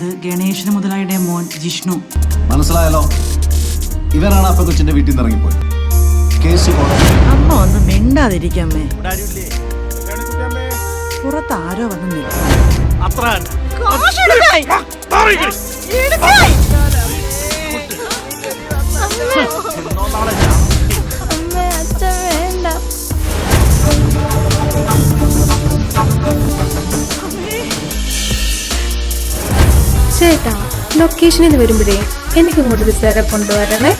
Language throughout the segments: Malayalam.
ഇത് ഗണേശന് മുതലായുടെ മോൻ ജിഷ്ണു. മനസ്സിലായല്ലോ? ഇവരാണ് അപ്പൊ കൊച്ചിന്റെ വീട്ടിൽ നിന്ന് ഇറങ്ങിപ്പോയത്. കേസ് അമ്മ ഒന്ന് മിണ്ടാതിരിക്കമ്മേ പുറത്ത് ആരോ വന്ന് വേണ്ട. ചേട്ടാ ലൊക്കേഷനിൽ നിന്ന് വരുമ്പോഴേ എനിക്ക് കൂടുതൽ സേര കൊണ്ടുവരണേ.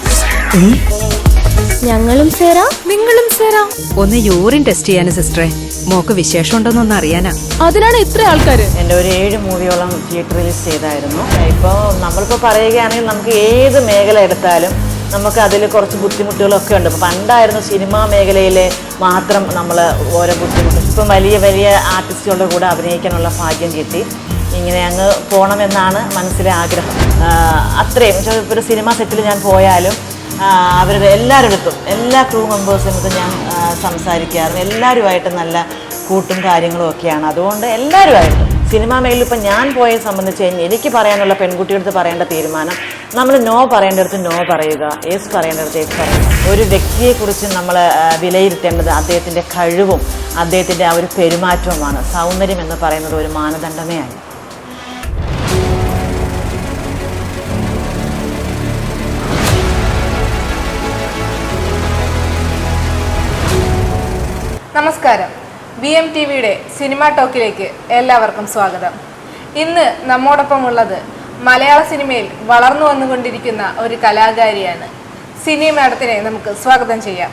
ഞങ്ങളും സേരാ നിങ്ങളും സേരാ ഒന്ന് യൂറിൻ ടെസ്റ്റ് ചെയ്യാന് സിസ്റ്ററെ. മോക്ക് വിശേഷം ഉണ്ടോന്നൊന്ന് അറിയാനാ. അതിനാണ് ഇത്ര ആൾക്കാര്. എന്റെ ഒരു ഏഴ് മൂവിയോളം തിയേറ്റർ റിലീസ് ചെയ്തായിരുന്നു. ഇപ്പോ നമ്മളിപ്പോൾ പറയുകയാണെങ്കിൽ നമുക്ക് ഏത് മേഖല എടുത്താലും നമുക്ക് അതിൽ കുറച്ച് ബുദ്ധിമുട്ടുകളൊക്കെ ഉണ്ട്. പണ്ടായിരുന്നു സിനിമാ മേഖലയിലെ മാത്രം നമ്മൾ ഓരോ ബുദ്ധിമുട്ട്. ഇപ്പം വലിയ വലിയ ആർട്ടിസ്റ്റുകളുടെ കൂടെ അഭിനയിക്കാനുള്ള ഭാഗ്യം കിട്ടി. ഇങ്ങനെ അങ്ങ് പോകണമെന്നാണ് മനസ്സിലെ ആഗ്രഹം. അത്രയും. ഒരു സിനിമ സെറ്റിൽ ഞാൻ പോയാലും അവരുടെ എല്ലാവരുടെ എല്ലാ ക്രൂ മെമ്പേഴ്സിനടുത്തും ഞാൻ സംസാരിക്കാറുണ്ട്. സംസാരിക്കാറും എല്ലാവരുമായിട്ട് നല്ല കൂട്ടും കാര്യങ്ങളും ഒക്കെയാണ്. അതുകൊണ്ട് എല്ലാവരുമായിട്ടും സിനിമാ മേഖലയിൽ ഇപ്പം ഞാൻ പോയെ സംബന്ധിച്ച് കഴിഞ്ഞാൽ എനിക്ക് പറയാനുള്ള പെൺകുട്ടിയുടെ അടുത്ത് പറയേണ്ട തീരുമാനം നമ്മൾ നോ പറയേണ്ടടുത്ത് നോ പറയുക യെസ് പറയേണ്ടടുത്ത് യെസ് പറയുക. ഒരു വ്യക്തിയെക്കുറിച്ച് നമ്മൾ വിലയിരുത്തേണ്ടത് അദ്ദേഹത്തിന്റെ കഴിവും അദ്ദേഹത്തിന്റെ ആ ഒരു പെരുമാറ്റവുമാണ്. സൗന്ദര്യം എന്ന് പറയുന്നത് ഒരു മാനദണ്ഡമേ അല്ല. നമസ്കാരം. ബി എം ടി വിയുടെ സിനിമാ ടോക്കിലേക്ക് എല്ലാവർക്കും സ്വാഗതം. ഇന്ന് നമ്മോടൊപ്പം ഉള്ളത് മലയാള സിനിമയിൽ വളർന്നു വന്നുകൊണ്ടിരിക്കുന്ന ഒരു കലാകാരിയാണ്. സിനി മാഡത്തിനെ നമുക്ക് സ്വാഗതം ചെയ്യാം.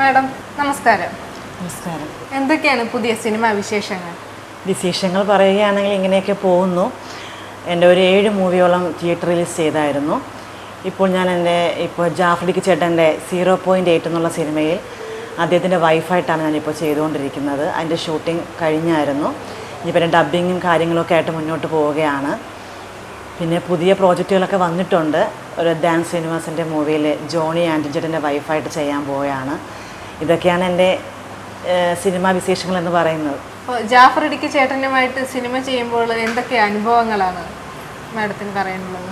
മാഡം നമസ്കാരം. നമസ്കാരം. എന്തൊക്കെയാണ് പുതിയ സിനിമാ വിശേഷങ്ങൾ? വിശേഷങ്ങൾ പറയുകയാണെങ്കിൽ ഇങ്ങനെയൊക്കെ പോകുന്നു. എന്റെ ഒരു ഏഴ് മൂവിയോളം തിയേറ്റർ റിലീസ് ചെയ്തായിരുന്നു. ഇപ്പോൾ ഞാൻ എന്റെ ഇപ്പോൾ ജാഫ്രിക്ക് ചേട്ടന്റെ സീറോ പോയിന്റ് എയ്റ്റ് എന്നുള്ള സിനിമയിൽ അദ്ദേഹത്തിന്റെ വൈഫായിട്ടാണ് ഞാനിപ്പോൾ ചെയ്തുകൊണ്ടിരിക്കുന്നത്. അതിന്റെ ഷൂട്ടിംഗ് കഴിഞ്ഞായിരുന്നു. ഇനിയിപ്പോൾ എന്റെ ഡബ്ബിങ്ങും കാര്യങ്ങളൊക്കെ ആയിട്ട് മുന്നോട്ട് പോവുകയാണ്. പിന്നെ പുതിയ പ്രോജക്റ്റുകളൊക്കെ വന്നിട്ടുണ്ട്. ഒരു ഡാൻസ് ശ്രീനിവാസിന്റെ മൂവിയിൽ ജോണി ആന്റിജറ്റിന്റെ വൈഫായിട്ട് ചെയ്യാൻ പോവുകയാണ്. ഇതൊക്കെയാണ് എന്റെ സിനിമാ വിശേഷങ്ങൾ എന്ന് പറയുന്നത്. ജാഫർ ഇടിക്ക് ചേട്ടനുമായിട്ട് സിനിമ ചെയ്യുമ്പോൾ എന്തൊക്കെ അനുഭവങ്ങളാണ് മാഡത്തിന് പറയാനുള്ളത്?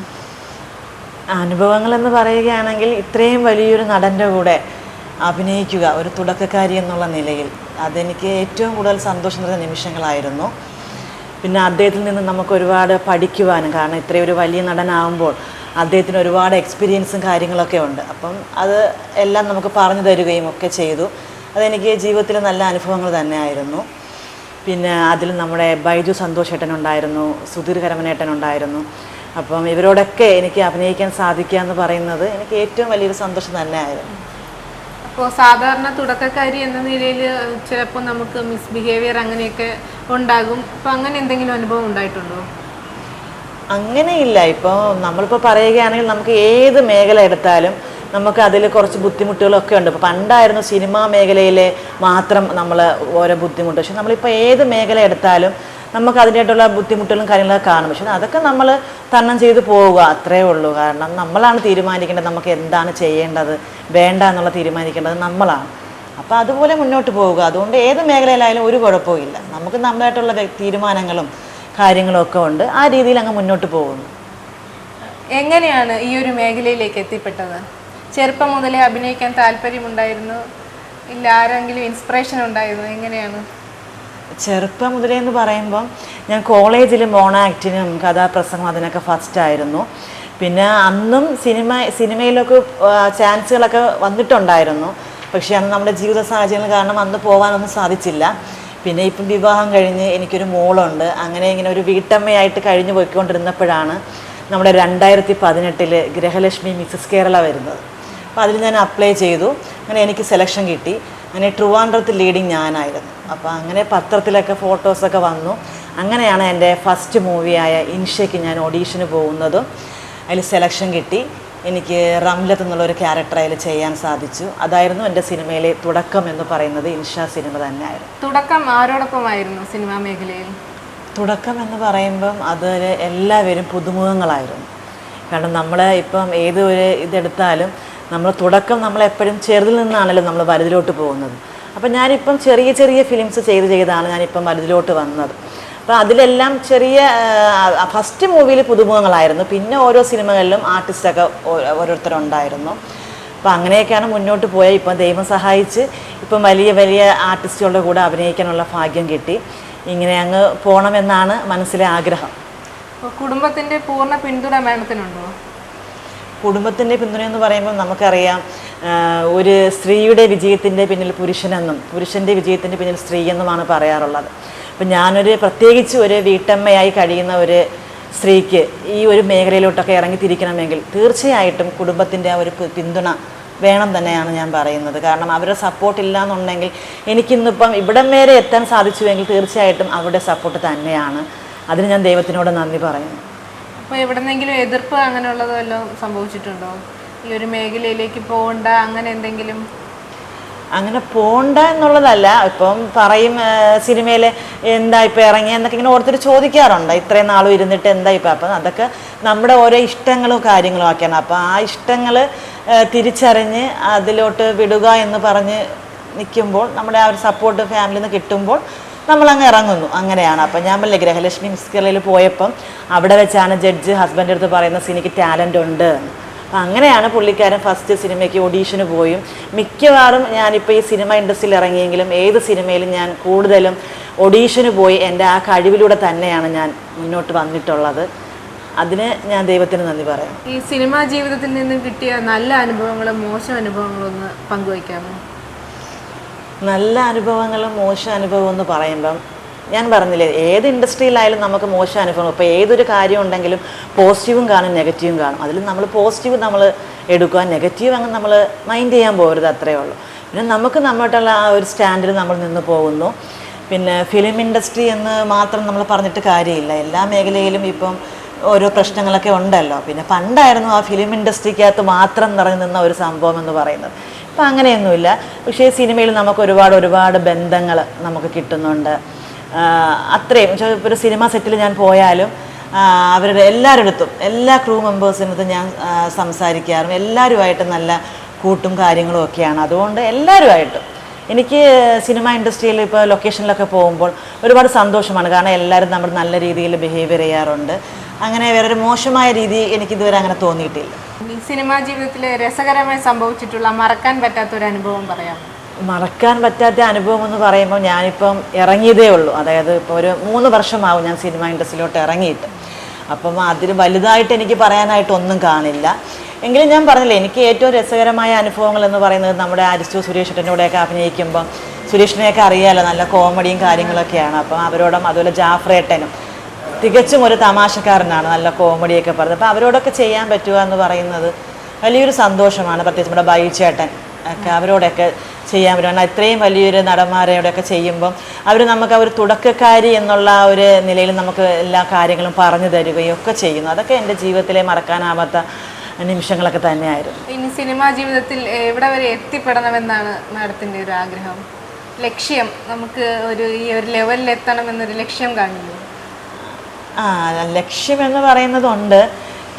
അനുഭവങ്ങൾ എന്ന് പറയുകയാണെങ്കിൽ ഇത്രയും വലിയൊരു നടന്റെ കൂടെ അഭിനയിക്കുക ഒരു തുടക്കക്കാരി എന്നുള്ള നിലയിൽ. അതെനിക്ക് ഏറ്റവും കൂടുതൽ സന്തോഷം നിറഞ്ഞ നിമിഷങ്ങളായിരുന്നു. പിന്നെ അദ്ദേഹത്തിൽ നിന്ന് നമുക്ക് ഒരുപാട് പഠിക്കുവാനും കാരണം ഇത്രയും ഒരു വലിയ നടനാകുമ്പോൾ അദ്ദേഹത്തിന് ഒരുപാട് എക്സ്പീരിയൻസും കാര്യങ്ങളൊക്കെ ഉണ്ട്. അപ്പം അത് എല്ലാം നമുക്ക് പറഞ്ഞു തരികയും ഒക്കെ ചെയ്തു. അതെനിക്ക് ജീവിതത്തിൽ നല്ല അനുഭവങ്ങൾ തന്നെയായിരുന്നു. പിന്നെ അതിൽ നമ്മുടെ ബൈജു സന്തോഷ് ഏട്ടനുണ്ടായിരുന്നു സുധീർ കരമനേട്ടനുണ്ടായിരുന്നു അപ്പം ഇവരോടൊക്കെ എനിക്ക് അഭിനയിക്കാൻ സാധിക്കുക എന്ന് പറയുന്നത് എനിക്ക് ഏറ്റവും വലിയൊരു സന്തോഷം തന്നെയായിരുന്നു. അപ്പോൾ സാധാരണ തുടക്കക്കാരി എന്ന നിലയിൽ ചിലപ്പോൾ നമുക്ക് മിസ്ബിഹേവിയർ അങ്ങനെയൊക്കെ ഉണ്ടാകും. അപ്പോൾ അങ്ങനെ എന്തെങ്കിലും അനുഭവം ഉണ്ടായിട്ടുണ്ടോ? അങ്ങനെയില്ല. ഇപ്പോൾ നമ്മളിപ്പോൾ പറയുകയാണെങ്കിൽ നമുക്ക് ഏത് മേഖല എടുത്താലും നമുക്ക് അതിൽ കുറച്ച് ബുദ്ധിമുട്ടുകളൊക്കെ ഉണ്ട്. ഇപ്പോൾ പണ്ടായിരുന്നു സിനിമാ മേഖലയിലെ മാത്രം നമ്മൾ ഓരോ ബുദ്ധിമുട്ട്. പക്ഷെ നമ്മളിപ്പോൾ ഏത് മേഖല എടുത്താലും നമുക്ക് അതിന്റെയായിട്ടുള്ള ബുദ്ധിമുട്ടുകളും കാര്യങ്ങളൊക്കെ കാണും. പക്ഷെ അതൊക്കെ നമ്മൾ തരണം ചെയ്ത് പോവുക അത്രേ ഉള്ളൂ. കാരണം നമ്മളാണ് തീരുമാനിക്കേണ്ടത്. നമുക്ക് എന്താണ് ചെയ്യേണ്ടത്? വേണ്ട എന്നുള്ള തീരുമാനിക്കേണ്ടത് നമ്മളാണ്. അപ്പോൾ അതുപോലെ മുന്നോട്ട് പോവുക. അതുകൊണ്ട് ഏത് മേഖലയിലായാലും ഒരു കുഴപ്പവും ഇല്ല. നമുക്ക് നമ്മളായിട്ടുള്ള തീരുമാനങ്ങളും കാര്യങ്ങളൊക്കെ ഉണ്ട്. ആ രീതിയിൽ അങ്ങ് മുന്നോട്ട് പോകുന്നു. എങ്ങനെയാണ് ഈ ഒരു മേഖലയിലേക്ക് എത്തിപ്പെട്ടത്? ചെറുപ്പം മുതലേ അഭിനയിക്കാൻ താല്പര്യമുണ്ടായിരുന്നു? ഇല്ല ആരെങ്കിലും ഇൻസ്പിറേഷൻ ഉണ്ടായിരുന്നു? എങ്ങനെയാണ്? ചെറുപ്പം മുതലേ എന്ന് പറയുമ്പം ഞാൻ കോളേജിൽ മോണ ആക്ടിനും കഥാപ്രസംഗം അതിനൊക്കെ ഫസ്റ്റ് ആയിരുന്നു. പിന്നെ അന്നും സിനിമ സിനിമയിലൊക്കെ ചാൻസുകളൊക്കെ വന്നിട്ടുണ്ടായിരുന്നു. പക്ഷേ അന്ന് നമ്മുടെ ജീവിത സാഹചര്യങ്ങൾ കാരണം അന്ന് പോകാനൊന്നും സാധിച്ചില്ല. പിന്നെ ഇപ്പം വിവാഹം കഴിഞ്ഞ് എനിക്കൊരു മോളുണ്ട്. അങ്ങനെ ഇങ്ങനെ ഒരു വീട്ടമ്മയായിട്ട് കഴിഞ്ഞു പോയിക്കൊണ്ടിരുന്നപ്പോഴാണ് നമ്മുടെ രണ്ടായിരത്തി പതിനെട്ടിൽ ഗ്രഹലക്ഷ്മി മിസസ് കേരള വരുന്നത്. അപ്പോൾ അതിൽ ഞാൻ അപ്ലൈ ചെയ്തു. അങ്ങനെ എനിക്ക് സെലക്ഷൻ കിട്ടി. അങ്ങനെ ട്രിവാൻഡ്രത്ത് ലീഡിങ് ഞാനായിരുന്നു. അപ്പോൾ അങ്ങനെ പത്രത്തിലൊക്കെ ഫോട്ടോസൊക്കെ വന്നു. അങ്ങനെയാണ് എന്റെ ഫസ്റ്റ് മൂവിയായ ഇൻഷയ്ക്ക് ഞാൻ ഓഡീഷന് പോകുന്നതും അതിൽ സെലക്ഷൻ കിട്ടി. എനിക്ക് റംലത്ത് എന്നുള്ളൊരു ക്യാരക്ടർ അതിൽ ചെയ്യാൻ സാധിച്ചു. അതായിരുന്നു എന്റെ സിനിമയിലെ തുടക്കം എന്ന് പറയുന്നത് ഇൻഷ സിനിമ തന്നെയായിരുന്നു. തുടക്കം ആരോടൊപ്പമായിരുന്നു സിനിമാ മേഖലയിൽ? തുടക്കം എന്ന് പറയുമ്പം അത് എല്ലാവരും പുതുമുഖങ്ങളായിരുന്നു. കാരണം നമ്മൾ ഇപ്പം ഏത് ഒരു ഇതെടുത്താലും നമ്മൾ തുടക്കം നമ്മളെപ്പോഴും ചെറുതിൽ നിന്നാണല്ലോ നമ്മൾ വലുതിലോട്ട് പോകുന്നത്. അപ്പം ഞാനിപ്പം ചെറിയ ചെറിയ ഫിലിംസ് ചെയ്ത് ചെയ്താണ് ഞാനിപ്പം വലുതിലോട്ട് വന്നത്. അപ്പോൾ അതിലെല്ലാം ചെറിയ ഫസ്റ്റ് മൂവിയിൽ പുതുമുഖങ്ങളായിരുന്നു. പിന്നെ ഓരോ സിനിമകളിലും ആർട്ടിസ്റ്റൊക്കെ ഓരോരുത്തരുണ്ടായിരുന്നു. അപ്പോൾ അങ്ങനെയൊക്കെയാണ് മുന്നോട്ട് പോയത്. ഇപ്പം ദൈവം സഹായിച്ച് ഇപ്പം വലിയ വലിയ ആർട്ടിസ്റ്റുകളുടെ കൂടെ അഭിനയിക്കാനുള്ള ഭാഗ്യം കിട്ടി. ഇങ്ങനെ അങ്ങ് പോകണമെന്നാണ് മനസ്സിലെ ആഗ്രഹം. കുടുംബത്തിന്റെ പൂർണ പിന്തുണ മേഡത്തിനുണ്ടോ? കുടുംബത്തിന്റെ പിന്തുണയെന്ന് പറയുമ്പോൾ നമുക്കറിയാം ഒരു സ്ത്രീയുടെ വിജയത്തിന്റെ പിന്നിൽ പുരുഷനെന്നും പുരുഷന്റെ വിജയത്തിന്റെ പിന്നിൽ സ്ത്രീ എന്നുമാണ് പറയാറുള്ളത്. അപ്പം ഞാനൊരു പ്രത്യേകിച്ച് ഒരു വീട്ടമ്മയായി കഴിയുന്ന ഒരു സ്ത്രീക്ക് ഈ ഒരു മേഖലയിലോട്ടൊക്കെ ഇറങ്ങിത്തിരിക്കണമെങ്കിൽ തീർച്ചയായിട്ടും കുടുംബത്തിന്റെ ആ ഒരു പിന്തുണ വേണം തന്നെയാണ് ഞാൻ പറയുന്നത്. കാരണം അവരുടെ സപ്പോർട്ട് ഇല്ല എന്നുണ്ടെങ്കിൽ എനിക്കിന്നിപ്പം ഇവിടം വരെ എത്താൻ സാധിച്ചുവെങ്കിൽ തീർച്ചയായിട്ടും അവരുടെ സപ്പോർട്ട് തന്നെയാണ്. അതിന് ഞാൻ ദൈവത്തിനോട് നന്ദി പറയുന്നു. അപ്പോൾ എവിടെന്നെങ്കിലും എതിർപ്പ് അങ്ങനെയുള്ളത് വല്ലതും സംഭവിച്ചിട്ടുണ്ടോ? ഈ ഒരു മേഖലയിലേക്ക് പോകണ്ട അങ്ങനെ എന്തെങ്കിലും? അങ്ങനെ പോണ്ട എന്നുള്ളതല്ല. ഇപ്പം പറയും സിനിമയിൽ എന്താ ഇപ്പം ഇറങ്ങിയെന്നൊക്കെ ഇങ്ങനെ ഓരോരുത്തർ ചോദിക്കാറുണ്ട്. ഇത്രയും നാളും ഇരുന്നിട്ട് എന്താ ഇപ്പം? അപ്പം അതൊക്കെ നമ്മുടെ ഓരോ ഇഷ്ടങ്ങളും കാര്യങ്ങളും ഒക്കെയാണ്. അപ്പം ആ ഇഷ്ടങ്ങൾ തിരിച്ചറിഞ്ഞ് അതിലോട്ട് വിടുക എന്ന് പറഞ്ഞ് നിൽക്കുമ്പോൾ നമ്മുടെ ആ ഒരു സപ്പോർട്ട് ഫാമിലിയിൽ നിന്ന് കിട്ടുമ്പോൾ നമ്മളങ്ങ് ഇറങ്ങുന്നു. അങ്ങനെയാണ്. അപ്പം ഞാൻ പറഞ്ഞില്ലേ ഗ്രഹലക്ഷ്മി മിസ് കേരളയിൽ പോയപ്പം അവിടെ വെച്ചാണ് ജഡ്ജ് ഹസ്ബൻഡ് അടുത്ത് പറയുന്ന സിനിക്ക് ടാലന്റ് ഉണ്ട്. അപ്പം അങ്ങനെയാണ് പുള്ളിക്കാരൻ ഫസ്റ്റ് സിനിമയ്ക്ക് ഓഡീഷന് പോയും. മിക്കവാറും ഞാനിപ്പോൾ ഈ സിനിമ ഇൻഡസ്ട്രിയിൽ ഇറങ്ങിയെങ്കിലും ഏത് സിനിമയിലും ഞാൻ കൂടുതലും ഓഡീഷന് പോയി എന്റെ ആ കഴിവിലൂടെ തന്നെയാണ് ഞാൻ മുന്നോട്ട് വന്നിട്ടുള്ളത്. അതിന് ഞാൻ ദൈവത്തിന് നന്ദി പറയാം. ഈ സിനിമാ ജീവിതത്തിൽ നിന്ന് കിട്ടിയ നല്ല അനുഭവങ്ങളും മോശം അനുഭവങ്ങളും ഒന്ന് പങ്കുവയ്ക്കാമോ? നല്ല അനുഭവങ്ങളും മോശം അനുഭവം എന്ന് പറയുമ്പം ഞാൻ പറഞ്ഞില്ലേ ഏത് ഇൻഡസ്ട്രിയിലായാലും നമുക്ക് മോശം അനുഭവം. ഇപ്പോൾ ഏതൊരു കാര്യം ഉണ്ടെങ്കിലും പോസിറ്റീവും കാണും നെഗറ്റീവും കാണും. അതിൽ നമ്മൾ പോസിറ്റീവ് നമ്മൾ എടുക്കുക നെഗറ്റീവ് അങ്ങ് നമ്മൾ മൈൻഡ് ചെയ്യാൻ പോകരുത് അത്രയേ ഉള്ളൂ. പിന്നെ നമുക്ക് നമ്മോട്ടുള്ള ആ ഒരു സ്റ്റാൻഡിൽ നമ്മൾ നിന്ന് പോകുന്നു. പിന്നെ ഫിലിം ഇൻഡസ്ട്രി എന്ന് മാത്രം നമ്മൾ പറഞ്ഞിട്ട് കാര്യമില്ല. എല്ലാ മേഖലയിലും ഇപ്പം ഓരോ പ്രശ്നങ്ങളൊക്കെ ഉണ്ടല്ലോ. പിന്നെ പണ്ടായിരുന്നു ആ ഫിലിം ഇൻഡസ്ട്രിക്കകത്ത് മാത്രം നിറഞ്ഞു നിന്ന ഒരു സംഭവം എന്ന് പറയുന്നത്. ഇപ്പം അങ്ങനെയൊന്നുമില്ല. പക്ഷേ സിനിമയിൽ നമുക്ക് ഒരുപാട് ഒരുപാട് ബന്ധങ്ങൾ നമുക്ക് കിട്ടുന്നുണ്ട്. അത്രയും. ഒരു സിനിമ സെറ്റിൽ ഞാൻ പോയാലും അവരുടെ എല്ലാവരുടെ എല്ലാ ക്രൂ മെമ്പേഴ്സിനടുത്തും ഞാൻ സംസാരിക്കാറും. എല്ലാവരുമായിട്ടും നല്ല കൂട്ടും കാര്യങ്ങളും ഒക്കെയാണ്. അതുകൊണ്ട് എല്ലാവരുമായിട്ടും എനിക്ക് സിനിമ ഇൻഡസ്ട്രിയിൽ ഇപ്പോൾ ലൊക്കേഷനിലൊക്കെ പോകുമ്പോൾ ഒരുപാട് സന്തോഷമാണ്. കാരണം എല്ലാവരും നമ്മൾ നല്ല രീതിയിൽ ബിഹേവിയർ ചെയ്യാറുണ്ട്. അങ്ങനെ വേറൊരു മോശമായ രീതി എനിക്കിതുവരെ അങ്ങനെ തോന്നിയിട്ടില്ല. സിനിമാ ജീവിതത്തിൽ രസകരമായി സംഭവിച്ചിട്ടുള്ള മറക്കാൻ പറ്റാത്ത ഒരു അനുഭവം പറയാം മറക്കാൻ പറ്റാത്ത അനുഭവം എന്ന് പറയുമ്പോൾ ഞാനിപ്പം ഇറങ്ങിയതേ ഉള്ളൂ. അതായത് ഇപ്പോൾ ഒരു മൂന്ന് വർഷമാവും ഞാൻ സിനിമ ഇൻഡസ്ട്രിയിലോട്ട് ഇറങ്ങിയിട്ട്. അപ്പം അതിൽ വലുതായിട്ട് എനിക്ക് പറയാനായിട്ട് ഒന്നും കാണില്ല. എങ്കിലും ഞാൻ പറഞ്ഞില്ലേ എനിക്ക് ഏറ്റവും രസകരമായ അനുഭവങ്ങൾ എന്ന് പറയുന്നത് നമ്മുടെ അരിസ്റ്റു സുരേഷ് കൂടെയൊക്കെ അഭിനയിക്കുമ്പം സുരേഷിനെയൊക്കെ അറിയാമല്ലോ നല്ല കോമഡിയും കാര്യങ്ങളൊക്കെയാണ്. അപ്പം അവരോടും അതുപോലെ ജാഫ്രേട്ടനും തികച്ചും ഒരു തമാശക്കാരനാണ് നല്ല കോമഡിയൊക്കെ പറഞ്ഞത് അപ്പോൾ അവരോടൊക്കെ ചെയ്യാൻ പറ്റുക എന്ന് പറയുന്നത് വലിയൊരു സന്തോഷമാണ്. പ്രത്യേകിച്ച് നമ്മുടെ ബൈ ചേട്ടൻ ഒക്കെ അവരോടൊക്കെ ചെയ്യാൻ പറ്റും. ഇത്രയും വലിയൊരു നടന്മാരോടൊക്കെ ചെയ്യുമ്പം അവർ നമുക്ക് അവർ തുടക്കക്കാരി എന്നുള്ള ഒരു നിലയിൽ നമുക്ക് എല്ലാ കാര്യങ്ങളും പറഞ്ഞു തരികയും ഒക്കെ ചെയ്യുന്നു. അതൊക്കെ എന്റെ ജീവിതത്തിലെ മറക്കാനാവാത്ത നിമിഷങ്ങളൊക്കെ തന്നെയായിരുന്നു. ഇനി സിനിമാ ജീവിതത്തിൽ എവിടെ വരെ എത്തിപ്പെടണമെന്നാണ് മാഡത്തിന്റെ ഒരു ആഗ്രഹം? ലക്ഷ്യം നമുക്ക് ഒരു ഈ ഒരു ലെവലിൽ എത്തണം എന്നൊരു ലക്ഷ്യം കാണില്ലേ ആ ലക്ഷ്യമെന്ന് പറയുന്നതുണ്ട്.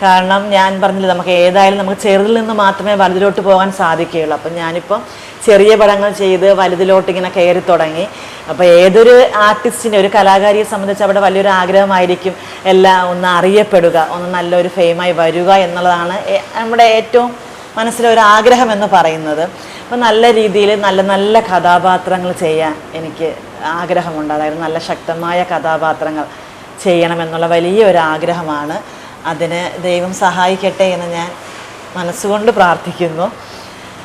കാരണം ഞാൻ പറഞ്ഞില്ല നമുക്ക് ഏതായാലും നമുക്ക് ചെറുതിൽ നിന്ന് മാത്രമേ വലുതിലോട്ട് പോകാൻ സാധിക്കുകയുള്ളൂ. അപ്പം ഞാനിപ്പം ചെറിയ പടങ്ങൾ ചെയ്ത് വലുതിലോട്ട് ഇങ്ങനെ കയറി തുടങ്ങി. അപ്പോൾ ഏതൊരു ആർട്ടിസ്റ്റിനെ ഒരു കലാകാരിയെ സംബന്ധിച്ച് അവിടെ വലിയൊരു ആഗ്രഹമായിരിക്കും എല്ലാം ഒന്ന് അറിയപ്പെടുക ഒന്ന് നല്ലൊരു ഫെയിമായി വരിക എന്നുള്ളതാണ് നമ്മുടെ ഏറ്റവും മനസ്സിലെ ഒരു ആഗ്രഹം എന്ന് പറയുന്നത്. അപ്പോൾ നല്ല രീതിയിൽ നല്ല നല്ല കഥാപാത്രങ്ങൾ ചെയ്യാൻ എനിക്ക് ആഗ്രഹമുണ്ട്. അതായത് നല്ല ശക്തമായ കഥാപാത്രങ്ങൾ. ചെയ്യണമെന്നുള്ള ഒരു ആഗ്രഹമാണ് അതിന് ദൈവം സഹായിക്കട്ടെ എന്ന് ഞാൻ മനസ്സുകൊണ്ട് പ്രാർത്ഥിക്കുന്നു.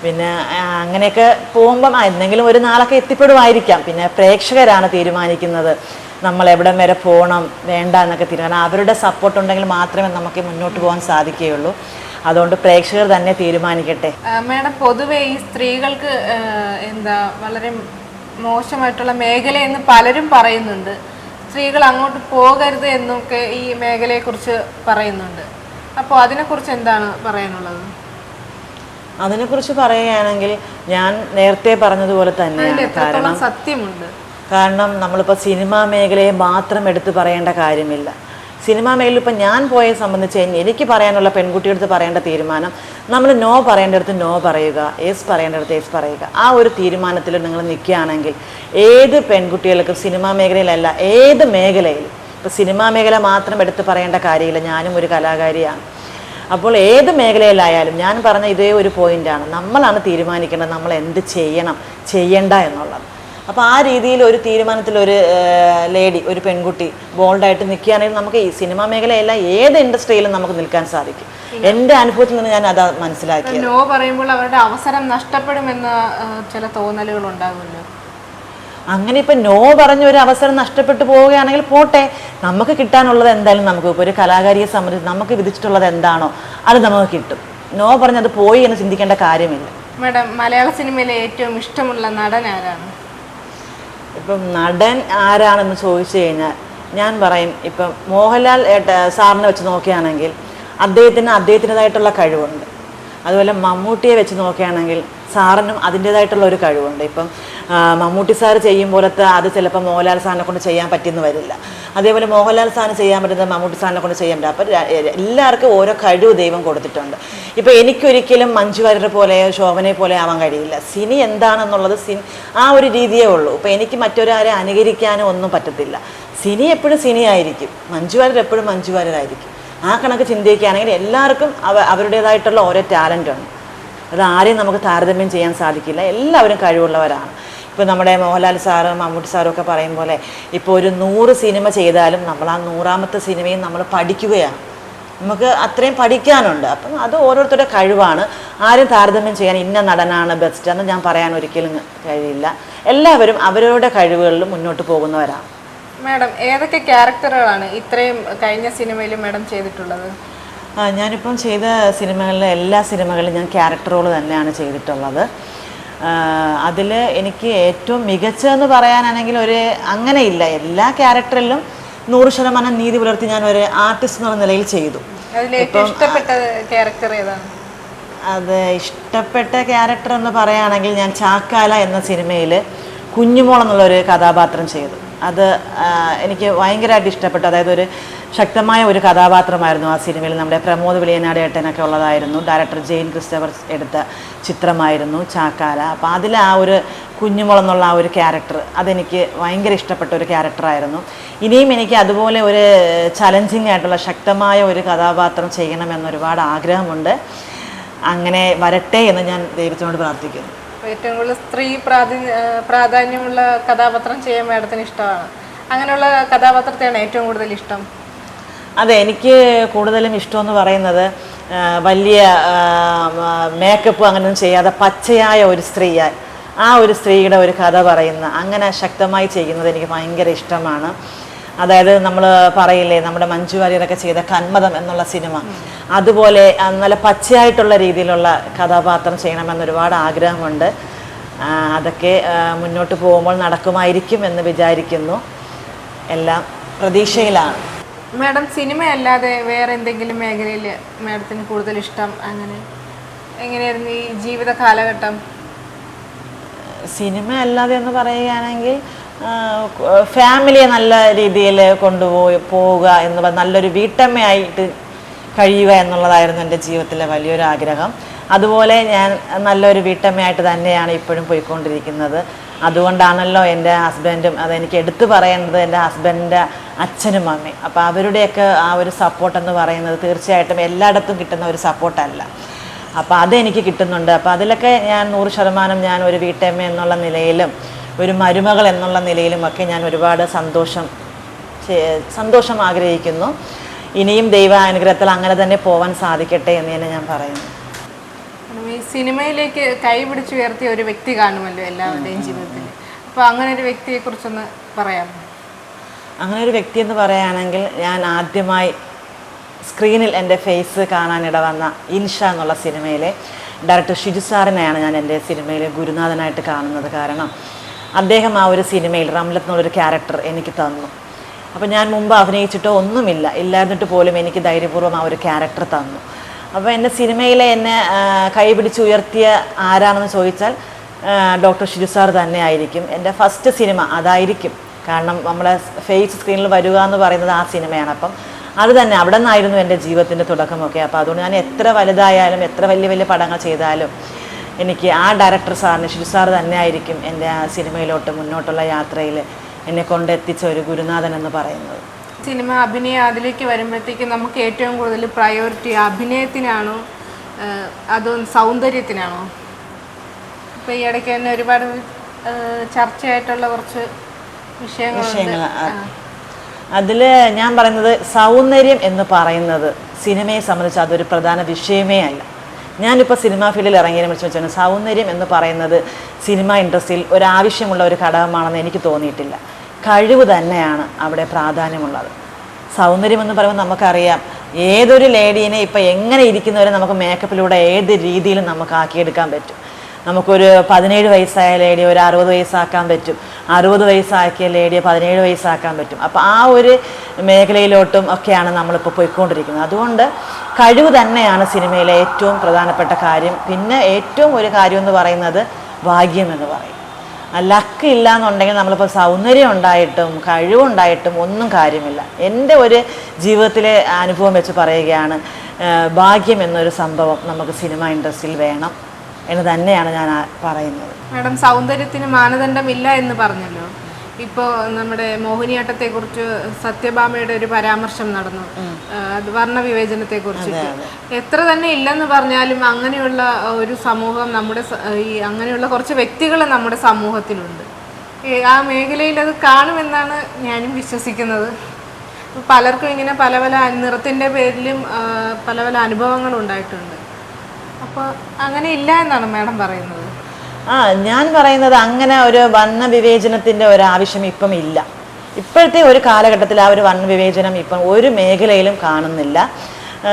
പിന്നെ അങ്ങനെയൊക്കെ പോകുമ്പം എന്തെങ്കിലും ഒരു നാളൊക്കെ എത്തിപ്പെടുമായിരിക്കാം. പിന്നെ പ്രേക്ഷകരാണ് തീരുമാനിക്കുന്നത്. നമ്മൾ എവിടം വരെ പോകണം വേണ്ട എന്നൊക്കെ തീരുമാനം. അവരുടെ സപ്പോർട്ട് ഉണ്ടെങ്കിൽ മാത്രമേ നമുക്ക് മുന്നോട്ട് പോകാൻ സാധിക്കുകയുള്ളൂ. അതുകൊണ്ട് പ്രേക്ഷകർ തന്നെ തീരുമാനിക്കട്ടെ. മേഡം പൊതുവെ ഈ സ്ത്രീകൾക്ക് എന്താ വളരെ മോശമായിട്ടുള്ള മേഖല എന്ന് പലരും പറയുന്നുണ്ട്. സ്ത്രീകൾ അങ്ങോട്ട് പോകരുത് എന്നൊക്കെ ഈ മേഖലയെക്കുറിച്ച് പറയുന്നുണ്ട്. അപ്പോൾ അതിനെക്കുറിച്ച് എന്താണ് പറയാനുള്ളത്? അതിനെക്കുറിച്ച് പറയുകയാണെങ്കിൽ ഞാൻ നേരത്തെ പറഞ്ഞതുപോലെ തന്നെ തന്നെയാണ് കാരണം സത്യമുണ്ട്? കാരണം നമ്മളിപ്പോൾ സിനിമാ മേഖലയെ മാത്രം എടുത്തു പറയേണ്ട കാര്യമില്ല. സിനിമാ മേഖലയിൽ ഇപ്പം ഞാൻ പോയെ സംബന്ധിച്ച് കഴിഞ്ഞാൽ എനിക്ക് പറയാനുള്ള പെൺകുട്ടിയെടുത്ത് പറയേണ്ട തീരുമാനം നമ്മൾ നോ പറയേണ്ടടുത്ത് നോ പറയുക എസ് പറയേണ്ടടുത്ത് എസ് പറയുക. ആ ഒരു തീരുമാനത്തിൽ നിങ്ങൾ നിൽക്കുകയാണെങ്കിൽ ഏത് പെൺകുട്ടികൾക്കും സിനിമാ മേഖലയിലല്ല ഏത് മേഖലയിൽ ഇപ്പോൾ സിനിമാ മേഖല മാത്രം എടുത്ത് പറയേണ്ട കാര്യമില്ല ഞാനും ഒരു കലാകാരിയാണ്. അപ്പോൾ ഏത് മേഖലയിലായാലും ഞാൻ പറഞ്ഞ ഇതേ ഒരു പോയിന്റാണ് നമ്മളാണ് തീരുമാനിക്കേണ്ടത് നമ്മൾ എന്ത് ചെയ്യണം ചെയ്യണ്ട എന്നുള്ളത്. അപ്പോൾ ആ രീതിയിൽ ഒരു തീരുമാനത്തിൽ ഒരു ലേഡി ഒരു പെൺകുട്ടി ബോൾഡായിട്ട് നിൽക്കുകയാണെങ്കിൽ നമുക്ക് ഈ സിനിമാ മേഖലയല്ല ഏത് ഇൻഡസ്ട്രിയിലും നമുക്ക് നിൽക്കാൻ സാധിക്കും. എന്റെ അനുഭവത്തിൽ നിന്ന് ഞാൻ അത് മനസ്സിലാക്കി നോ പറയുമ്പോൾ അവരുടെ അവസരം നഷ്ടപ്പെടുമെന്ന ചില തോന്നലുകൾ ഉണ്ടാകുമല്ലോ? അങ്ങനെ ഇപ്പം നോ പറഞ്ഞ ഒരു അവസരം നഷ്ടപ്പെട്ടു പോവുകയാണെങ്കിൽ പോട്ടെ നമുക്ക് കിട്ടാനുള്ളത് എന്തായാലും നമുക്ക് ഇപ്പോൾ ഒരു കലാകാരിയെ സംബന്ധിച്ച് നമുക്ക് വിധിച്ചിട്ടുള്ളത് എന്താണോ അത് നമുക്ക് കിട്ടും. നോ പറഞ്ഞത് പോയി എന്ന് ചിന്തിക്കേണ്ട കാര്യമില്ല. മാഡം മലയാള സിനിമയിലെ ഏറ്റവും ഇഷ്ടമുള്ള നടൻ ആരാണ്? ഇപ്പം നടൻ ആരാണെന്ന് ചോദിച്ചു കഴിഞ്ഞാൽ ഞാൻ പറയും ഇപ്പം മോഹൻലാൽ സാറിനെ വെച്ച് നോക്കുകയാണെങ്കിൽ അദ്ദേഹത്തിന് അദ്ദേഹത്തിന്റെതായിട്ടുള്ള കഴിവുണ്ട്. അതുപോലെ മമ്മൂട്ടിയെ വെച്ച് നോക്കുകയാണെങ്കിൽ സാറിനും അതിന്റെതായിട്ടുള്ള ഒരു കഴിവുണ്ട്. ഇപ്പം മമ്മൂട്ടി സാർ ചെയ്യും പോലത്തെ അത് ചിലപ്പോൾ മോഹൻലാൽ സാറിനെ കൊണ്ട് ചെയ്യാൻ പറ്റിയെന്ന് വരില്ല. അതേപോലെ മോഹൻലാൽ സാറിന് ചെയ്യാൻ പറ്റുന്നത് മമ്മൂട്ടി സാറിനെ കൊണ്ട് ചെയ്യാൻ പറ്റില്ല. അപ്പം എല്ലാവർക്കും ഓരോ കഴിവ് ദൈവം കൊടുത്തിട്ടുണ്ട്. ഇപ്പോൾ എനിക്കൊരിക്കലും മഞ്ജു വാര്യരെ പോലെ ശോഭനെ പോലെ ആവാൻ കഴിയില്ല. സിനി എന്താണെന്നുള്ളത് സിനി ആ ഒരു രീതിയേ ഉള്ളൂ. ഇപ്പം എനിക്ക് മറ്റൊരാരെ അനുകരിക്കാനോ ഒന്നും പറ്റത്തില്ല. സിനി എപ്പോഴും സിനി ആയിരിക്കും മഞ്ജു വാര്യർ എപ്പോഴും മഞ്ജു വാര്യരായിരിക്കും. ആ കണക്ക് ചിന്തിക്കുകയാണെങ്കിൽ എല്ലാവർക്കും അവ അവരുടേതായിട്ടുള്ള ഓരോ ടാലന്റ് ഉണ്ട്. അത് ആരെയും നമുക്ക് താരതമ്യം ചെയ്യാൻ സാധിക്കില്ല. എല്ലാവരും കഴിവുള്ളവരാണ്. ഇപ്പോൾ നമ്മുടെ മോഹൻലാൽ സാറ് മമ്മൂട്ടി സാറും ഒക്കെ പറയും പോലെ ഇപ്പോൾ ഒരു നൂറ് സിനിമ ചെയ്താലും നമ്മൾ ആ നൂറാമത്തെ സിനിമയും നമ്മൾ പഠിക്കുകയാണ്. നമുക്ക് അത്രയും പഠിക്കാനുണ്ട്. അപ്പം അത് ഓരോരുത്തരുടെ കഴിവാണ്. ആരും താരതമ്യം ചെയ്യാൻ ഇന്ന നടനാണ് ബെസ്റ്റ് എന്ന് ഞാൻ പറയാൻ ഒരിക്കലും കഴിയില്ല. എല്ലാവരും അവരവരുടെ കഴിവുകളിൽ മുന്നോട്ട് പോകുന്നവരാണ്. മാഡം ഏതൊക്കെ ക്യാരക്ടറുകളാണ് ഇത്രയും കഴിഞ്ഞ സിനിമയിൽ മാഡം ചെയ്തിട്ടുള്ളത്? ആ, ഞാനിപ്പം ചെയ്ത സിനിമകളിലെ എല്ലാ സിനിമകളിലും ഞാൻ ക്യാരക്ടർ റോൾ തന്നെയാണ് ചെയ്തിട്ടുള്ളത്. അതിൽ എനിക്ക് ഏറ്റവും മികച്ചതെന്ന് പറയാനാണെങ്കിൽ ഒരു അങ്ങനെ ഇല്ല എല്ലാ ക്യാരക്ടറിലും നൂറ് ശതമാനം നീതി പുലർത്തി ഞാൻ ഒരു ആർട്ടിസ്റ്റ് എന്നുള്ള നിലയിൽ ചെയ്തു. ഇഷ്ടപ്പെട്ട ക്യാരക്ടർ ഏതാണ്? അത് ഇഷ്ടപ്പെട്ട ക്യാരക്ടർ എന്ന് പറയുകയാണെങ്കിൽ ഞാൻ ചാക്കാല എന്ന സിനിമയിൽ കുഞ്ഞുമോൾ എന്നുള്ളൊരു കഥാപാത്രം ചെയ്തു. അത് എനിക്ക് ഭയങ്കരമായിട്ട് ഇഷ്ടപ്പെട്ടു. അതായത് ഒരു ശക്തമായ ഒരു കഥാപാത്രമായിരുന്നു ആ സിനിമയിൽ. നമ്മുടെ പ്രമോദ് വിളിയനാട് ഏട്ടനൊക്കെ ഉള്ളതായിരുന്നു. ഡയറക്ടർ ജെയിൻ ക്രിസ്റ്റഫർ എടുത്ത ചിത്രമായിരുന്നു ചാക്കാല. അപ്പോൾ അതിൽ ആ ഒരു കുഞ്ഞുമുളന്നുള്ള ആ ഒരു ക്യാരക്ടർ അതെനിക്ക് ഭയങ്കര ഇഷ്ടപ്പെട്ട ഒരു ക്യാരക്ടറായിരുന്നു. ഇനിയും എനിക്ക് അതുപോലെ ഒരു ചലഞ്ചിങ് ആയിട്ടുള്ള ശക്തമായ ഒരു കഥാപാത്രം ചെയ്യണമെന്ന് ഒരുപാട് ആഗ്രഹമുണ്ട്. അങ്ങനെ വരട്ടെ എന്ന് ഞാൻ ദൈവത്തിനോട് പ്രാർത്ഥിക്കുന്നു. ഏറ്റവും കൂടുതൽ സ്ത്രീ പ്രാതി പ്രാധാന്യമുള്ള കഥാപാത്രം ചെയ്യാൻ മാഡത്തിന് ഇഷ്ടമാണ്. അങ്ങനെയുള്ള കഥാപാത്രത്തെയാണ് ഏറ്റവും കൂടുതൽ ഇഷ്ടം. അതെ എനിക്ക് കൂടുതലും ഇഷ്ടമെന്ന് പറയുന്നത് വലിയ മേക്കപ്പ് അങ്ങനെയൊന്നും ചെയ്യാതെ പച്ചയായ ഒരു സ്ത്രീയായി. ആ ഒരു സ്ത്രീയുടെ ഒരു കഥ പറയുന്ന അങ്ങനെ ശക്തമായി ചെയ്യുന്നത് എനിക്ക് ഭയങ്കര ഇഷ്ടമാണ്. അതായത് നമ്മൾ പറയില്ലേ നമ്മുടെ മഞ്ജു വാര്യരൊക്കെ ചെയ്ത കന്മതം എന്നുള്ള സിനിമ. അതുപോലെ നല്ല പച്ചയായിട്ടുള്ള രീതിയിലുള്ള കഥാപാത്രം ചെയ്യണമെന്ന് ഒരുപാട് ആഗ്രഹമുണ്ട്. അതൊക്കെ മുന്നോട്ട് പോകുമ്പോൾ നടക്കുമായിരിക്കും എന്ന് വിചാരിക്കുന്നു. എല്ലാം പ്രതീക്ഷയിലാണ്. മാഡം സിനിമ അല്ലാതെ വേറെ എന്തെങ്കിലും മേഖലയിൽ മാഡത്തിന് കൂടുതൽ ഇഷ്ടം അങ്ങനെ എങ്ങനെയായിരുന്നു ഈ ജീവിത കാലഘട്ടം? സിനിമ അല്ലാതെ എന്ന് പറയുകയാണെങ്കിൽ ഫാമിലിയെ നല്ല രീതിയിൽ കൊണ്ടുപോയി പോവുക എന്ന് നല്ലൊരു വീട്ടമ്മയായിട്ട് കഴിയുക എന്നുള്ളതായിരുന്നു എന്റെ ജീവിതത്തിലെ വലിയൊരു ആഗ്രഹം. അതുപോലെ ഞാൻ നല്ലൊരു വീട്ടമ്മയായിട്ട് തന്നെയാണ് ഇപ്പോഴും പോയിക്കൊണ്ടിരിക്കുന്നത്. അതുകൊണ്ടാണല്ലോ എന്റെ ഹസ്ബൻഡും അതെനിക്ക് എടുത്തു പറയേണ്ടത് എന്റെ ഹസ്ബൻഡിന്റെ അച്ഛനും അമ്മയും. അപ്പോൾ അവരുടെയൊക്കെ ആ ഒരു സപ്പോർട്ട് എന്ന് പറയുന്നത് തീർച്ചയായിട്ടും എല്ലായിടത്തും കിട്ടുന്ന ഒരു സപ്പോർട്ടല്ല അപ്പോൾ അതെനിക്ക് കിട്ടുന്നുണ്ട്. അപ്പോൾ അതിലൊക്കെ ഞാൻ നൂറ് ശതമാനം ഞാൻ ഒരു വീട്ടമ്മ എന്നുള്ള നിലയിലും ഒരു മരുമകൾ എന്നുള്ള നിലയിലുമൊക്കെ ഞാൻ ഒരുപാട് സന്തോഷം സന്തോഷം ആഗ്രഹിക്കുന്നു. ഇനിയും ദൈവാനുഗ്രഹത്തിൽ അങ്ങനെ തന്നെ പോവാൻ സാധിക്കട്ടെ എന്ന് തന്നെ ഞാൻ പറയുന്നു. ഈ സിനിമയിലേക്ക് കൈപിടിച്ച് പിടിച്ചുയർത്തിയ ഒരു വ്യക്തി കാണുമല്ലോ എല്ലാവരുടെയും ജീവിതത്തിൽ. അപ്പോൾ അങ്ങനെ ഒരു വ്യക്തിയെ കുറിച്ചൊന്ന് പറയാമോ? അങ്ങനെ ഒരു വ്യക്തി എന്ന് പറയുകയാണെങ്കിൽ ഞാൻ ആദ്യമായി സ്ക്രീനിൽ എന്റെ ഫേസ് കാണാനിട വന്ന ഇൻഷ എന്നുള്ള സിനിമയിലെ ഡയറക്ടർ ഷിജു സാറിനെയാണ് ഞാൻ എന്റെ സിനിമയിലെ ഗുരുനാഥനായിട്ട് കാണുന്നത് കാരണം അദ്ദേഹം ആ ഒരു സിനിമയിൽ റംലത്ത് എന്നുള്ളൊരു ക്യാരക്ടർ എനിക്ക് തന്നു. അപ്പോൾ ഞാൻ മുമ്പ് അഭിനയിച്ചിട്ടോ ഒന്നുമില്ല. ഇല്ലായിരുന്നിട്ട് പോലും എനിക്ക് ധൈര്യപൂർവം ആ ഒരു ക്യാരക്ടർ തന്നു. അപ്പോൾ എന്റെ സിനിമയിലെ എന്നെ കൈപിടിച്ചുയർത്തിയ ആരാണെന്ന് ചോദിച്ചാൽ ഡോക്ടർ ഷിജു സാർ തന്നെ ആയിരിക്കും എന്റെ ഫസ്റ്റ് സിനിമ അതായിരിക്കും. കാരണം നമ്മളെ ഫേസ് സ്ക്രീനിൽ വരിക എന്ന് പറയുന്നത് ആ സിനിമയാണ്. അപ്പം അത് തന്നെ അവിടെ നിന്നായിരുന്നു എന്റെ ജീവിതത്തിന്റെ തുടക്കമൊക്കെ. അപ്പോൾ അതുകൊണ്ട് ഞാൻ എത്ര വലുതായാലും എത്ര വലിയ വലിയ പടങ്ങൾ ചെയ്താലും എനിക്ക് ആ ഡയറക്ടർ സാറിന് ഷിജു സാർ തന്നെ ആയിരിക്കും എന്റെ ആ സിനിമയിലോട്ട് മുന്നോട്ടുള്ള യാത്രയിൽ എന്നെ കൊണ്ടെത്തിച്ച ഒരു ഗുരുനാഥൻ എന്ന് പറയുന്നത്. സിനിമ അഭിനയം അതിലേക്ക് വരുമ്പോഴത്തേക്ക് നമുക്ക് ഏറ്റവും കൂടുതൽ പ്രയോറിറ്റി അഭിനയത്തിനാണോ അതോ സൗന്ദര്യത്തിനാണോ? ഇപ്പം ഈ ഇടയ്ക്ക് തന്നെ ഒരുപാട് ചർച്ചയായിട്ടുള്ള കുറച്ച് വിഷയങ്ങൾ അതിൽ ഞാൻ പറയുന്നത് സൗന്ദര്യം എന്ന് പറയുന്നത് സിനിമയെ സംബന്ധിച്ച് അതൊരു പ്രധാന വിഷയമേ അല്ല. ഞാനിപ്പോൾ സിനിമാ ഫീൽഡിൽ ഇറങ്ങിയതിനെ കുറിച്ച് വെച്ചാൽ സൗന്ദര്യം എന്ന് പറയുന്നത് സിനിമ ഇൻഡസ്ട്രിയിൽ ഒരാവശ്യമുള്ള ഒരു ഘടകമാണെന്ന് എനിക്ക് തോന്നിയിട്ടില്ല. കഴിവ് തന്നെയാണ് അവിടെ പ്രാധാന്യമുള്ളത്. സൗന്ദര്യം എന്ന് പറയുമ്പോൾ നമുക്കറിയാം ഏതൊരു ലേഡീനെ ഇപ്പോൾ എങ്ങനെ ഇരിക്കുന്നവരെ നമുക്ക് മേക്കപ്പിലൂടെ ഏത് രീതിയിലും നമുക്ക് ആക്കിയെടുക്കാൻ പറ്റും. നമുക്കൊരു പതിനേഴ് വയസ്സായ ലേഡിയെ ഒരു അറുപത് വയസ്സാക്കാൻ പറ്റും. അറുപത് വയസ്സാക്കിയ ലേഡിയെ പതിനേഴ് വയസ്സാക്കാൻ പറ്റും. അപ്പോൾ ആ ഒരു മേഖലയിലോട്ടും ഒക്കെയാണ് നമ്മളിപ്പോൾ പോയിക്കൊണ്ടിരിക്കുന്നത്. അതുകൊണ്ട് കഴിവ് തന്നെയാണ് സിനിമയിലെ ഏറ്റവും പ്രധാനപ്പെട്ട കാര്യം. പിന്നെ ഏറ്റവും ഒരു കാര്യം എന്ന് പറയുന്നത് ഭാഗ്യം എന്ന് പറയും. ലക്ക് ഇല്ല എന്നുണ്ടെങ്കിൽ നമ്മളിപ്പോൾ സൗന്ദര്യം ഉണ്ടായിട്ടും കഴിവുണ്ടായിട്ടും ഒന്നും കാര്യമില്ല. എന്റെ ഒരു ജീവിതത്തിലെ അനുഭവം വെച്ച് പറയുകയാണ് ഭാഗ്യം എന്നൊരു സംഭവം നമുക്ക് സിനിമ ഇൻഡസ്ട്രിയിൽ വേണം. എന്ന് തന്നെയാണ് ഞാൻ പറയുന്നത്. മാഡം സൗന്ദര്യത്തിന് മാനദണ്ഡമില്ല എന്ന് പറഞ്ഞല്ലോ. ഇപ്പോൾ നമ്മുടെ മോഹിനിയാട്ടത്തെ കുറിച്ച് സത്യഭാമയുടെ ഒരു പരാമർശം നടന്നു. അത് വർണവിവേചനത്തെ കുറിച്ചിട്ട് എത്ര തന്നെ ഇല്ലെന്ന് പറഞ്ഞാലും അങ്ങനെയുള്ള ഒരു സമൂഹം നമ്മുടെ ഈ അങ്ങനെയുള്ള കുറച്ച് വ്യക്തികൾ നമ്മുടെ സമൂഹത്തിലുണ്ട്. ആ മേഖലയിൽ അത് കാണുമെന്നാണ് ഞാനും വിശ്വസിക്കുന്നത്. പലർക്കും ഇങ്ങനെ പല പല നിറത്തിന്റെ പേരിലും പല പല അനുഭവങ്ങൾ ഉണ്ടായിട്ടുണ്ട്. അങ്ങനെ ഇല്ല എന്നാണ് മാഡം പറയുന്നത്. ആ ഞാൻ പറയുന്നത് അങ്ങനെ ഒരു വർണ വിവേചനത്തിന്റെ ഒരു ആവശ്യം ഇപ്പം ഇല്ല. ഇപ്പോഴത്തെ ഒരു കാലഘട്ടത്തിൽ ആ ഒരു വർണ വിവേചനം ഇപ്പം ഒരു മേഖലയിലും കാണുന്നില്ല.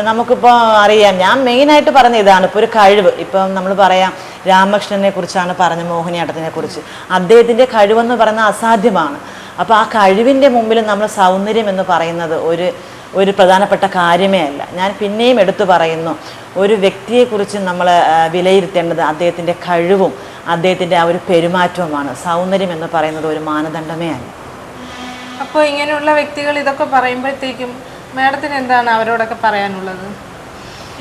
നമുക്കിപ്പോൾ അറിയാം ഞാൻ മെയിനായിട്ട് പറഞ്ഞ ഇതാണ് ഇപ്പോൾ ഒരു കഴിവ്. ഇപ്പം നമ്മൾ പറയാം രാമകൃഷ്ണനെ കുറിച്ചാണ് പറഞ്ഞ മോഹിനിയാട്ടത്തിനെ കുറിച്ച്. അദ്ദേഹത്തിന്റെ കഴിവെന്ന് പറയുന്നത് അസാധ്യമാണ്. അപ്പോൾ ആ കഴിവിന്റെ മുമ്പിൽ നമ്മൾ സൗന്ദര്യം എന്ന് പറയുന്നത് ഒരു ഒരു പ്രധാനപ്പെട്ട കാര്യമേ അല്ല. ഞാൻ പിന്നെയും എടുത്തു പറയുന്നു ഒരു വ്യക്തിയെക്കുറിച്ച് നമ്മൾ വിലയിരുത്തേണ്ടത് അദ്ദേഹത്തിന്റെ കഴിവും അദ്ദേഹത്തിന്റെ ആ ഒരു പെരുമാറ്റവുമാണ്. സൗന്ദര്യം എന്ന് പറയുന്നത് ഒരു മാനദണ്ഡമേ അല്ല. അപ്പോൾ ഇങ്ങനെയുള്ള വ്യക്തികൾ ഇതൊക്കെ പറയുമ്പോഴത്തേക്കും മാഡത്തിന് എന്താണ് അവരോടൊക്കെ പറയാനുള്ളത്?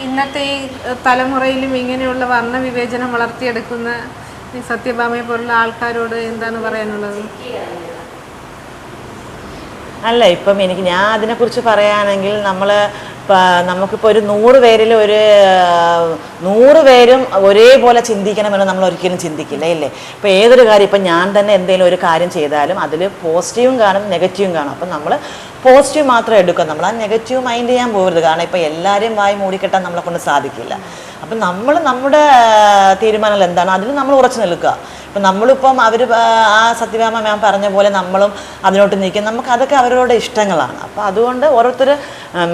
ഇന്നത്തെ ഈ തലമുറയിലും ഇങ്ങനെയുള്ള വർണ വളർത്തിയെടുക്കുന്ന സത്യഭാമയെ പോലുള്ള ആൾക്കാരോട് എന്താണ് പറയാനുള്ളത്? അല്ല ഇപ്പം എനിക്ക് ഞാൻ അതിനെക്കുറിച്ച് പറയുകയാണെങ്കിൽ നമ്മൾ നമുക്കിപ്പോൾ ഒരു നൂറ് പേരിൽ ഒരു നൂറ് പേരും ഒരേപോലെ ചിന്തിക്കണമെന്ന് നമ്മൾ ഒരിക്കലും ചിന്തിക്കില്ല ഇല്ലേ? ഇപ്പോൾ ഏതൊരു കാര്യം ഇപ്പം ഞാൻ തന്നെ എന്തെങ്കിലും ഒരു കാര്യം ചെയ്താലും അതിൽ പോസിറ്റീവും കാണും നെഗറ്റീവും കാണും. അപ്പം നമ്മൾ പോസിറ്റീവ് മാത്രം എടുക്കുക നമ്മൾ ആ നെഗറ്റീവ് മൈൻഡ് ചെയ്യാൻ പോകരുത്. കാരണം ഇപ്പം എല്ലാവരെയും വായി മൂടിക്കെട്ടാൻ നമ്മളെ കൊണ്ട് സാധിക്കില്ല. അപ്പം നമ്മൾ നമ്മുടെ തീരുമാനങ്ങൾ എന്താണ്? അതിൽ നമ്മൾ ഉറച്ചു നിൽക്കുക. ഇപ്പം നമ്മളിപ്പം അവർ ആ സത്യഭാമ മാം പറഞ്ഞ പോലെ നമ്മളും അതിലോട്ട് നിൽക്കും. നമുക്ക് അതൊക്കെ അവരോട് ഇഷ്ടങ്ങളാണ്. അപ്പോൾ അതുകൊണ്ട് ഓരോരുത്തർ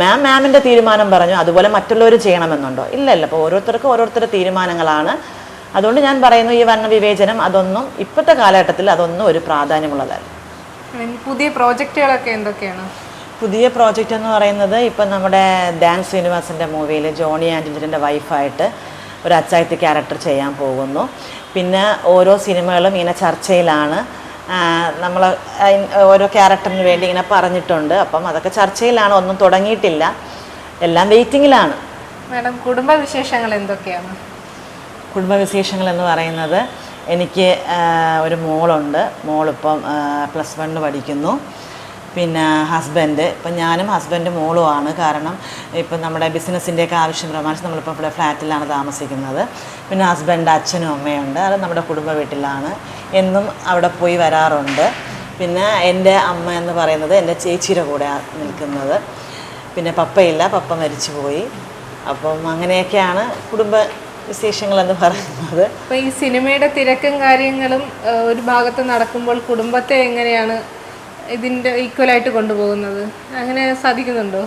മാം മാമിന്റെ തീരുമാനം പറഞ്ഞു അതുപോലെ മറ്റുള്ളവർ ചെയ്യണമെന്നുണ്ടോ? ഇല്ലല്ലോ അപ്പോൾ ഓരോരുത്തർക്കും ഓരോരുത്തരുടെ തീരുമാനങ്ങളാണ്. അതുകൊണ്ട് ഞാൻ പറയുന്നു ഈ വർണ വിവേചനം അതൊന്നും ഇപ്പോഴത്തെ കാലഘട്ടത്തിൽ അതൊന്നും ഒരു പ്രാധാന്യമുള്ളതല്ല. പുതിയ പ്രോജക്റ്റുകളൊക്കെ എന്തൊക്കെയാണ്? പുതിയ പ്രോജക്റ്റ് എന്ന് പറയുന്നത് ഇപ്പം നമ്മുടെ ഡാൻസ് ശ്രീനിവാസിന്റെ മൂവിയിൽ ജോണി ആന്റിന്റെ വൈഫായിട്ട് ഒരു അച്ചായത്തി ക്യാരക്ടർ ചെയ്യാൻ പോകുന്നു. പിന്നെ ഓരോ സിനിമകളും ഇങ്ങനെ ചർച്ചയിലാണ്. നമ്മൾ ഓരോ ക്യാരക്ടറിന് വേണ്ടി ഇങ്ങനെ പറഞ്ഞിട്ടുണ്ട്. അപ്പം അതൊക്കെ ചർച്ചയിലാണ്. ഒന്നും തുടങ്ങിയിട്ടില്ല. എല്ലാം വെയിറ്റിങ്ങിലാണ്. മാഡം കുടുംബ വിശേഷങ്ങൾ എന്തൊക്കെയാണ്? കുടുംബവിശേഷങ്ങൾ എന്ന് പറയുന്നത് എനിക്ക് ഒരു മോളുണ്ട്. മോളിപ്പം പ്ലസ് വണ്ണിൽ പഠിക്കുന്നു. പിന്നെ ഹസ്ബൻഡ് ഇപ്പം ഞാനും ഹസ്ബൻഡ് മോളുമാണ് കാരണം ഇപ്പം നമ്മുടെ ബിസിനസ്സിന്റെയൊക്കെ ആവശ്യം പ്രമാണിച്ച് നമ്മളിപ്പോൾ ഇവിടെ ഫ്ലാറ്റിലാണ് താമസിക്കുന്നത്. പിന്നെ ഹസ്ബൻഡ് അച്ഛനും അമ്മയുണ്ട്. അത് നമ്മുടെ കുടുംബ വീട്ടിലാണ്. എന്നും അവിടെ പോയി വരാറുണ്ട്. പിന്നെ എന്റെ അമ്മ എന്ന് പറയുന്നത് എന്റെ ചേച്ചിയുടെ കൂടെ നിൽക്കുന്നത്. പിന്നെ പപ്പയില്ല. പപ്പ മരിച്ചു പോയി അപ്പം അങ്ങനെയൊക്കെയാണ് കുടുംബ വിശേഷങ്ങളെന്ന് പറയുന്നത്. അപ്പോൾ ഈ സിനിമയുടെ തിരക്കും കാര്യങ്ങളും ഒരു ഭാഗത്ത് നടക്കുമ്പോൾ കുടുംബത്തെ എങ്ങനെയാണ് ഇതിന്റെ ഈക്വലായിട്ട് കൊണ്ടുപോകുന്നത്? അങ്ങനെ സാധിക്കുന്നുണ്ടോ?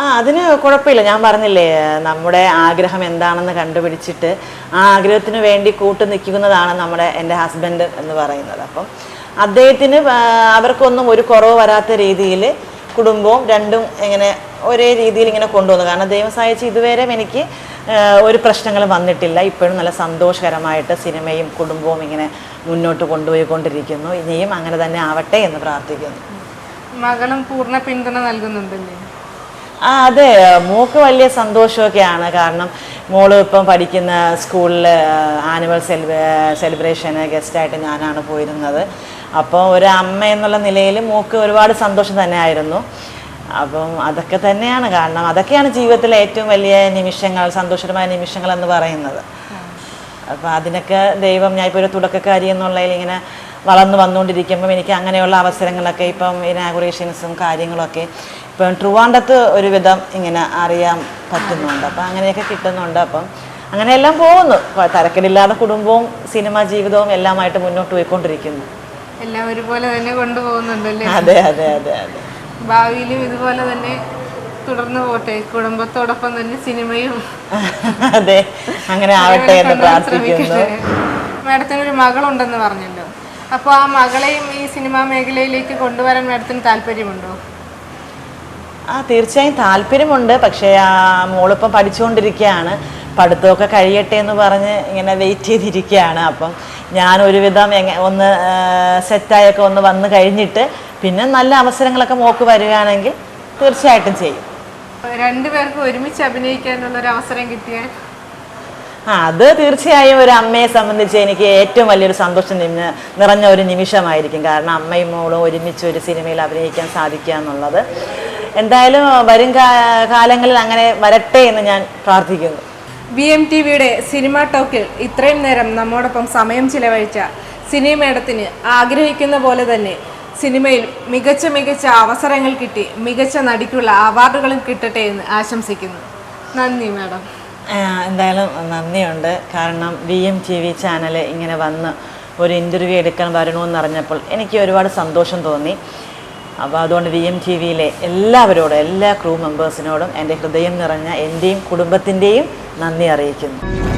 ആ അതിന് കുഴപ്പമില്ല. ഞാൻ പറഞ്ഞില്ലേ നമ്മുടെ ആഗ്രഹം എന്താണെന്ന് കണ്ടുപിടിച്ചിട്ട് ആ ആഗ്രഹത്തിന് വേണ്ടി കൂട്ടു നിൽക്കുന്നതാണ് നമ്മുടെ എന്റെ ഹസ്ബൻഡ് എന്ന് പറയുന്നത്. അപ്പം അദ്ദേഹത്തിന് അവർക്കൊന്നും ഒരു കുറവ് വരാത്ത രീതിയിൽ കുടുംബവും രണ്ടും ഇങ്ങനെ ഒരേ രീതിയിൽ ഇങ്ങനെ കൊണ്ടുവന്നു. കാരണം ദൈവം സഹായിച്ച് ഇതുവരെ എനിക്ക് ഒരു പ്രശ്നങ്ങളും വന്നിട്ടില്ല. ഇപ്പോഴും നല്ല സന്തോഷകരമായിട്ട് സിനിമയും കുടുംബവും ഇങ്ങനെ മുന്നോട്ട് കൊണ്ടുപോയിക്കൊണ്ടിരിക്കുന്നു. ഇനിയും അങ്ങനെ തന്നെ ആവട്ടെ എന്ന് പ്രാർത്ഥിക്കുന്നു. മകളും പൂർണ പിന്തുണ നൽകുന്നുണ്ടല്ലേ? ആ അതെ. മോക്ക് വലിയ സന്തോഷമൊക്കെയാണ്. കാരണം മോൾ ഇപ്പം പഠിക്കുന്ന സ്കൂളിൽ ആനുവൽ സെലിബ്രേഷന് ഗസ്റ്റായിട്ട് ഞാനാണ് പോയിരുന്നത്. അപ്പോൾ ഒരു അമ്മ എന്നുള്ള നിലയിൽ മോക്ക് ഒരുപാട് സന്തോഷം തന്നെയായിരുന്നു. അപ്പം അതൊക്കെ തന്നെയാണ് കാരണം അതൊക്കെയാണ് ജീവിതത്തിലെ ഏറ്റവും വലിയ നിമിഷങ്ങൾ സന്തോഷകരമായ നിമിഷങ്ങൾ എന്ന് പറയുന്നത്. അപ്പം അതിനൊക്കെ ദൈവം ഞാൻ ഇപ്പോൾ ഒരു തുടക്കക്കാരി എന്നുള്ളതിൽ ഇങ്ങനെ വളർന്നു വന്നുകൊണ്ടിരിക്കുമ്പം എനിക്ക് അങ്ങനെയുള്ള അവസരങ്ങളൊക്കെ ഇപ്പം ഇനാഗുറേഷൻസും കാര്യങ്ങളൊക്കെ ഇപ്പം ട്രുവാണ്ടത്ത് ഒരുവിധം ഇങ്ങനെ അറിയാൻ പറ്റുന്നുണ്ട്. അപ്പം അങ്ങനെയൊക്കെ കിട്ടുന്നുണ്ട്. അപ്പം അങ്ങനെയെല്ലാം പോകുന്നു. തരക്കേടില്ലാതെ കുടുംബവും സിനിമ ജീവിതവും എല്ലാമായിട്ട് മുന്നോട്ട് പോയിക്കൊണ്ടിരിക്കുന്നു. എല്ലാം ഒരുപോലെ തന്നെ കൊണ്ടുപോകുന്നുണ്ടല്ലേ അതെ അതെ അതെ അതെ. ഭാവിയിലും ഇതുപോലെ തന്നെ തുടർന്നു പോട്ടെ. കുടുംബത്തോടൊപ്പം തന്നെ സിനിമയും അതെ അങ്ങനെ ആവട്ടെ എന്ന് പ്രാർത്ഥിക്കുന്നു. മാഡത്തിന് ഒരു മകളുണ്ടെന്ന് പറഞ്ഞല്ലോ. അപ്പോൾ ആ മകളെയും ഈ സിനിമാ മേഖലയിലേക്ക് കൊണ്ടുവരാൻ മാഡത്തിന് താല്പര്യമുണ്ടോ? ആ തീർച്ചയായും താല്പര്യമുണ്ട്. പക്ഷേ ആ മോളിപ്പം പഠിച്ചുകൊണ്ടിരിക്കുകയാണ്. പഠിത്തമൊക്കെ കഴിയട്ടെ എന്ന് പറഞ്ഞ് ഇങ്ങനെ വെയിറ്റ് ചെയ്തിരിക്കുകയാണ്. അപ്പം ഞാൻ ഒരുവിധം എങ്ങനെ ഒന്ന് സെറ്റായൊക്കെ ഒന്ന് വന്നു കഴിഞ്ഞിട്ട് പിന്നെ നല്ല അവസരങ്ങളൊക്കെ മോക്ക് വരികയാണെങ്കിൽ തീർച്ചയായിട്ടും ചെയ്യും. രണ്ടുപേർക്കും ഒരുമിച്ച് അഭിനയിക്കാനുള്ള ഒരു അവസരം കിട്ടിയാൽ? ആ അത് തീർച്ചയായും ഒരു അമ്മയെ സംബന്ധിച്ച് എനിക്ക് ഏറ്റവും വലിയൊരു സന്തോഷം നിന്ന് നിറഞ്ഞ ഒരു നിമിഷമായിരിക്കും. കാരണം അമ്മയും മോളും ഒരുമിച്ച് ഒരു സിനിമയിൽ അഭിനയിക്കാൻ സാധിക്കുക എന്നുള്ളത്. എന്തായാലും വരും കാലങ്ങളിൽ അങ്ങനെ വരട്ടെ എന്ന് ഞാൻ പ്രാർത്ഥിക്കുന്നു. ബി എം ടി വിയുടെ സിനിമ ടോക്കിൽ ഇത്രയും നേരം നമ്മോടൊപ്പം സമയം ചിലവഴിച്ച സിനിമേടത്തിന് ആഗ്രഹിക്കുന്ന പോലെ തന്നെ സിനിമയിൽ മികച്ച മികച്ച അവസരങ്ങൾ കിട്ടി മികച്ച നടിക്കുള്ള അവാർഡുകളും കിട്ടട്ടെ എന്ന് ആശംസിക്കുന്നു. നന്ദി മാഡം. എന്തായാലും നന്ദിയുണ്ട്. കാരണം V M T V channel ഇങ്ങനെ വന്ന് ഒരു ഇന്റർവ്യൂ എടുക്കാൻ വരണമെന്ന് അറിഞ്ഞപ്പോൾ എനിക്ക് ഒരുപാട് സന്തോഷം തോന്നി. അപ്പോൾ അതുകൊണ്ട് വി എം ടി വിയിലെ എല്ലാവരോടും എല്ലാ ക്രൂ മെമ്പേഴ്സിനോടും എന്റെ ഹൃദയം നിറഞ്ഞ എന്റെയും കുടുംബത്തിന്റെയും നന്ദി അറിയിക്കുന്നു.